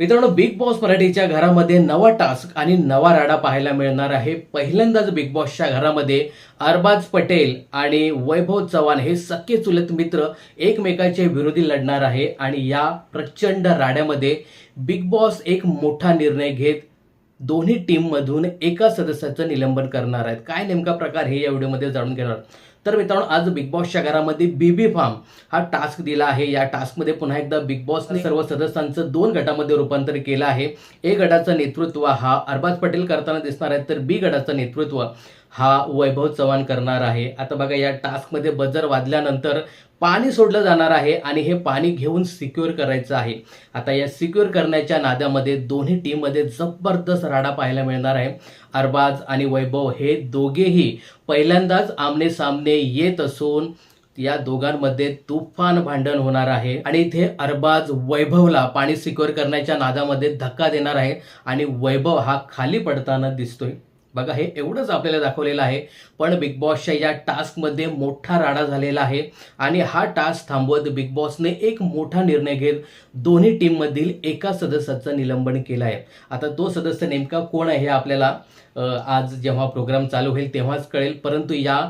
मित्रांनो big boss मराठीच्या घरामध्ये नवा टास्क आणि नवा राडा पाहायला मिळणार आहे. पहिल्यांदाच बिग बॉसच्या घरामध्ये अरबाज पटेल आणि वैभव चव्हाण हे सख्खे चुलत मित्र एकमेकाचे विरोधी लढणार आहे आणि या प्रचंड राड्यामध्ये बिग बॉस एक मोठा निर्णय घेत दोन्ही टीममधून एका सदस्याचं निलंबन करणार आहेत. काय नेमका प्रकार हे या व्हिडिओमध्ये जाणून घेणार. तर मित्रांनो आज बिग बॉसच्या घरामध्ये बीबी फार्म हा टास्क दिला आहे. या टास्कमध्ये पुन्हा एकदा बिग बॉसने सर्व सदस्यांचं दोन गटामध्ये रूपांतर केलं आहे. ए गटाचं नेतृत्व हा अरबाज पटेल करताना दिसणार आहे तर बी गटाचं नेतृत्व हा वैभव चव्हाण करणार आहे. आता बघा या टास्कमध्ये बजर वाजल्यानंतर पाणी सोडलं जाणार आहे आणि हे पाणी घेऊन सिक्युअर करायचं आहे. आता या सिक्युअर करण्याच्या नाद्यामध्ये दोन्ही टीममध्ये जबरदस्त राडा पाहायला मिळणार आहे. अरबाज आणि वैभव हे दोघेही पहिल्यांदाच आमने सामने येत असून या दोघांमध्ये तुफान भांडण होणार आहे. आणि इथे अरबाज वैभवला पाणी सिक्युअर करण्याच्या नादामध्ये धक्का देणार आहे आणि वैभव हा खाली पडताना दिसतोय. बघा हे एवढंच आपल्याला दाखवलेलं आहे. पण बिग बॉसच्या या टास्कमध्ये मोठा राडा झालेला आहे. आणि हा टास्क थांबवत बिग बॉसने एक मोठा निर्णय घेत दोन्ही टीममधील एका सदस्याचं निलंबन केलं आहे. आता तो सदस्य नेमका कोण आहे हे आपल्याला आज जेव्हा प्रोग्राम चालू होईल तेव्हाच कळेल. परंतु या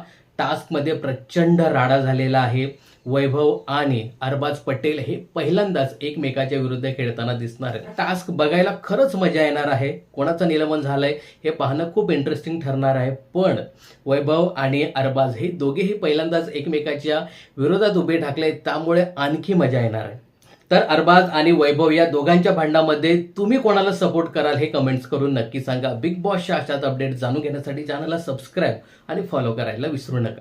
टास्कमध्ये प्रचंड राडा झालेला आहे. वैभव आणि अरबाज पटेल हे पहिल्यांदाच एकमेकाच्या विरुद्ध खेळताना दिसणार आहे टास्क बघायला खरंच मजा येणार आहे. कोणाचं निलंबन झालंय हे पाहणं खूप इंटरेस्टिंग ठरणार आहे. पण वैभव आणि अरबाज हे दोघेही पहिल्यांदाच एकमेकाच्या विरोधात उभे ठाकले त्यामुळे आणखी मजा येणार आहे. तर अरबाज आणि वैभव या दोघांच्या भांडणामध्ये तुम्ही कोणाला सपोर्ट कराल हे कमेंट्स करून नक्की सांगा. बिग बॉसच्या अशाच अपडेट जाणून घेण्यासाठी चॅनलला सबस्क्राईब आणि फॉलो करायला विसरू नका.